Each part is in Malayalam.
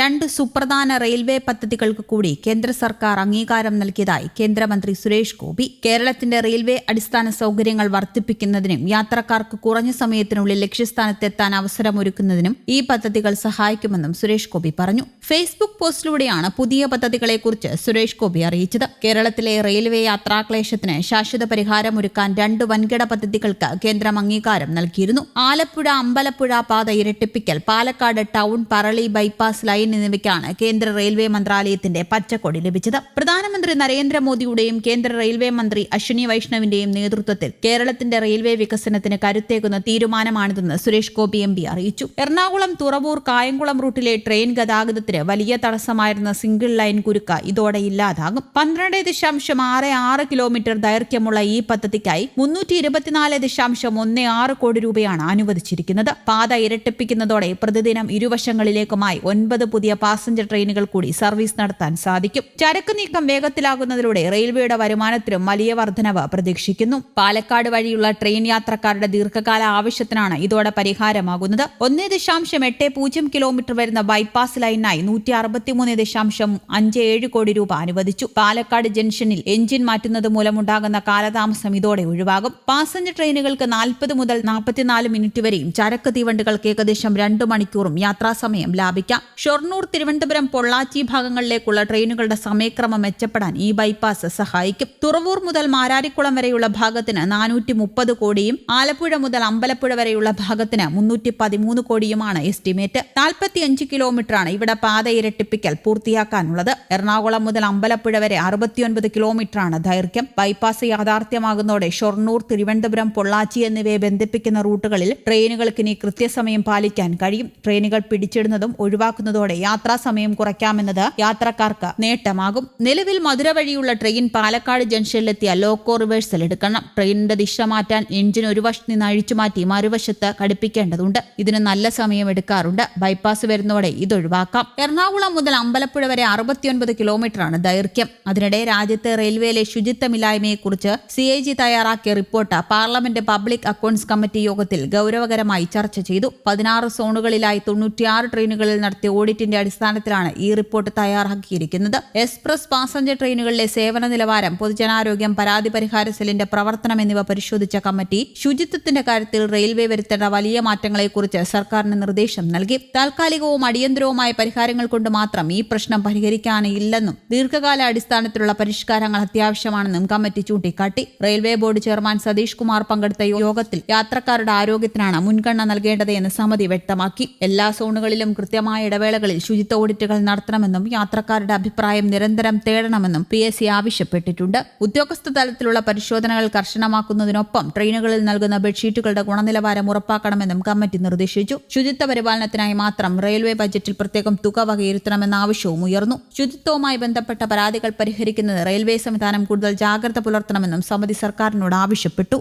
രണ്ട് സുപ്രധാന റെയിൽവേ പദ്ധതികൾക്ക് കൂടി കേന്ദ്ര സർക്കാർ അംഗീകാരം നൽകിയതായി കേന്ദ്രമന്ത്രി സുരേഷ് ഗോപി. കേരളത്തിന്റെ റെയിൽവേ അടിസ്ഥാന സൗകര്യങ്ങൾ വർദ്ധിപ്പിക്കുന്നതിനും യാത്രക്കാർക്ക് കുറഞ്ഞ സമയത്തിനുള്ളിൽ ലക്ഷ്യസ്ഥാനത്തെത്താൻ അവസരമൊരുക്കുന്നതിനും ഈ പദ്ധതികൾ സഹായിക്കുമെന്നും സുരേഷ് ഗോപി പറഞ്ഞു. ഫേസ്ബുക്ക് പോസ്റ്റിലൂടെയാണ് പുതിയ പദ്ധതികളെക്കുറിച്ച് സുരേഷ് ഗോപി അറിയിച്ചത്. കേരളത്തിലെ റെയിൽവേ യാത്രാക്ലേശത്തിന് ശാശ്വത പരിഹാരമൊരുക്കാൻ രണ്ട് വൻകിട പദ്ധതികൾക്ക് കേന്ദ്രം അംഗീകാരം നൽകിയിരുന്നു. ആലപ്പുഴ അമ്പലപ്പുഴ പാത ഇരട്ടിപ്പിക്കൽ Palakkad town Parali bypass line എന്നിവയ്ക്കാണ് കേന്ദ്ര റെയിൽവേ മന്ത്രാലയത്തിന്റെ പച്ചക്കൊടി ലഭിച്ചത്. പ്രധാനമന്ത്രി നരേന്ദ്രമോദിയുടെയും കേന്ദ്ര റെയിൽവേ മന്ത്രി അശ്വിനി വൈഷ്ണവിന്റെയും നേതൃത്വത്തിൽ കേരളത്തിന്റെ റെയിൽവേ വികസനത്തിന് കരുത്തേക്കുന്ന തീരുമാനമാണിതെന്ന് സുരേഷ് ഗോപി എം പി അറിയിച്ചു. എറണാകുളം തുറവൂർ കായംകുളം റൂട്ടിലെ ട്രെയിൻ ഗതാഗതത്തിന് വലിയ തടസ്സമായിരുന്ന സിംഗിൾ ലൈൻ കുരുക്ക് ഇതോടെ ഇല്ലാതാകും. പന്ത്രണ്ട് ദശാംശം ആറ് ആറ് കിലോമീറ്റർ ദൈർഘ്യമുള്ള ഈ പദ്ധതിക്കായി മുന്നൂറ്റി ഇരുപത്തിനാല് ദശാംശം ഒന്ന് ആറ് കോടി രൂപയാണ് അനുവദിച്ചിരിക്കുന്നത്. പാത ഇരട്ടിപ്പിക്കുന്നതോടെ പ്രതിദിനം ഇരുവശങ്ങളിലേക്കുമായി ഒൻപത് പുതിയ പാസഞ്ചർ ട്രെയിനുകൾ കൂടി സർവീസ് നടത്താൻ സാധിക്കും. ചരക്ക് നീക്കം വേഗത്തിലാകുന്നതിലൂടെ റെയിൽവേയുടെ വരുമാനത്തിലും വലിയ വർധനവ് പ്രതീക്ഷിക്കുന്നു. പാലക്കാട് വഴിയുള്ള ട്രെയിൻ യാത്രക്കാരുടെ ദീർഘകാല ആവശ്യത്തിനാണ് ഇതോടെ പരിഹാരമാകുന്നത്. ഒന്നേ ദശാംശം എട്ട് പൂജ്യം കിലോമീറ്റർ വരുന്ന ബൈപ്പാസ് ലൈനായി നൂറ്റി അറുപത്തിമൂന്ന് ദശാംശം അഞ്ച് ഏഴ് കോടി രൂപ അനുവദിച്ചു. പാലക്കാട് ജംഗ്ഷനിൽ എഞ്ചിൻ മാറ്റുന്നത് മൂലമുണ്ടാകുന്ന കാലതാമസം ഇതോടെ ഒഴിവാകും. പാസഞ്ചർ ട്രെയിനുകൾക്ക് നാൽപ്പത് മുതൽ നാൽപ്പത്തിനാല് മിനിറ്റ് വരെയും ചരക്ക് തീവണ്ടികൾക്ക് ഏകദേശം രണ്ട് മണിക്കൂറും യാത്രാസമയം ലാഭിക്കാം. ഷൊർണൂർ തിരുവനന്തപുരം പൊള്ളാച്ചി ഭാഗങ്ങളിലേക്കുള്ള ട്രെയിനുകളുടെ സമയക്രമം മെച്ചപ്പെടാൻ ഈ ബൈപ്പാസ് സഹായിക്കും. തുറവൂർ മുതൽ മാരാരിക്കുളം വരെയുള്ള ഭാഗത്തിന് നാനൂറ്റി മുപ്പത് കോടിയും ആലപ്പുഴ മുതൽ അമ്പലപ്പുഴ വരെയുള്ള ഭാഗത്തിന് മുന്നൂറ്റി പതിമൂന്ന് കോടിയുമാണ് എസ്റ്റിമേറ്റ്. നാൽപ്പത്തിയഞ്ച് കിലോമീറ്ററാണ് ഇവിടെ പാത ഇരട്ടിപ്പിക്കൽ പൂർത്തിയാക്കാനുള്ളത്. എറണാകുളം മുതൽ അമ്പലപ്പുഴ വരെ അറുപത്തിയൊൻപത് കിലോമീറ്ററാണ് ദൈർഘ്യം. ബൈപ്പാസ് യാഥാർത്ഥ്യമാകുന്നതോടെ ഷൊർണൂർ തിരുവനന്തപുരം പൊള്ളാച്ചി എന്നിവയെ ബന്ധിപ്പിക്കുന്ന റൂട്ടുകളിൽ ട്രെയിനുകൾക്ക് ഇനി കൃത്യസമയം പാലിക്കാൻ കഴിയും. ട്രെയിനുകൾ പിടിച്ചിടുന്നതും ഒഴിവാക്കുന്നതോടെ യാത്രാസമയം കുറയ്ക്കാമെന്നത് യാത്രക്കാർക്ക് നേട്ടമാകും. നിലവിൽ മധുര വഴിയുള്ള ട്രെയിൻ പാലക്കാട് ജംഗ്ഷനിലെത്തിയ ലോക്കോ റിവേഴ്സൽ എടുക്കണം. ട്രെയിനിന്റെ ദിശ മാറ്റാൻ എഞ്ചിൻ ഒരു വശത്ത് നിന്ന് അഴിച്ചുമാറ്റി മറുവശത്ത് ഘടിപ്പിക്കേണ്ടതുണ്ട്. ഇതിന് നല്ല സമയം എടുക്കാറുണ്ട്. ബൈപ്പാസ് വരുന്നതോടെ ഇത് ഒഴിവാക്കാം. എറണാകുളം മുതൽ അമ്പലപ്പുഴ വരെ അറുപത്തിയൊൻപത് കിലോമീറ്ററാണ് ദൈർഘ്യം. അതിനിടെ രാജ്യത്തെ റെയിൽവേയിലെ ശുചിത്വമില്ലായ്മയെക്കുറിച്ച് സി ഐ ജി തയ്യാറാക്കിയ report parliament public accounts committee യോഗത്തിൽ ഗൗരവകരമായി ചർച്ച ചെയ്തു. പതിനാറ് സോണുകളിലായി തൊണ്ണൂറ്റിയാറ് ട്രെയിനുകളിൽ നടത്തിയ ഓഡിറ്റിന്റെ അടിസ്ഥാനത്തിലാണ് ഈ റിപ്പോർട്ട് തയ്യാറാക്കിയിരിക്കുന്നത്. എക്സ്പ്രസ് പാസഞ്ചർ ട്രെയിനുകളിലെ സേവന നിലവാരം പൊതുജനാരോഗ്യം പരാതി പരിഹാര സെല്ലിന്റെ പ്രവർത്തനം എന്നിവ പരിശോധിച്ച കമ്മിറ്റി ശുചിത്വത്തിന്റെ കാര്യത്തിൽ റെയിൽവേ വരുത്തേണ്ട വലിയ മാറ്റങ്ങളെക്കുറിച്ച് സർക്കാരിന് നിർദ്ദേശം നൽകി. താൽക്കാലികവും അടിയന്തരവുമായ പരിഹാരങ്ങൾ കൊണ്ട് മാത്രം ഈ പ്രശ്നം പരിഹരിക്കാനില്ലെന്നും ദീർഘകാല അടിസ്ഥാനത്തിലുള്ള പരിഷ്കാരങ്ങൾ അത്യാവശ്യമാണെന്നും കമ്മിറ്റി ചൂണ്ടിക്കാട്ടി. Railway board chairman Satish Kumar പങ്കെടുത്ത യോഗത്തിൽ യാത്രക്കാരുടെ ആരോഗ്യത്തിനാണ് മുൻഗണന നൽകേണ്ടതെന്ന് സമിതി വ്യക്തമാക്കി. എല്ലാ സോണുകളിലും കൃത്യമായ ഇടവേളകളിൽ ശുചിത്വ ഓഡിറ്റുകൾ നടത്തണമെന്നും യാത്രക്കാരുടെ അഭിപ്രായം നിരന്തരം തേടണമെന്നും പി എസ് സി ആവശ്യപ്പെട്ടിട്ടുണ്ട്. ഉദ്യോഗസ്ഥ തലത്തിലുള്ള പരിശോധനകൾ കർശനമാക്കുന്നതിനൊപ്പം ട്രെയിനുകളിൽ നൽകുന്ന ബെഡ്ഷീറ്റുകളുടെ ഗുണനിലവാരം ഉറപ്പാക്കണമെന്നും കമ്മിറ്റി നിർദ്ദേശിച്ചു. ശുചിത്വ പരിപാലനത്തിനായി മാത്രം റെയിൽവേ ബജറ്റിൽ പ്രത്യേകം തുക വകയിരുത്തണമെന്ന ആവശ്യവും ഉയർന്നു. ശുചിത്വവുമായി ബന്ധപ്പെട്ട പരാതികൾ പരിഹരിക്കുന്നത് റെയിൽവേ സംവിധാനം കൂടുതൽ ജാഗ്രത പുലർത്തണമെന്നും സമിതി സർക്കാരിനോട് ആവശ്യപ്പെട്ടു.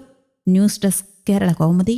News desk Kerala Kaumudi.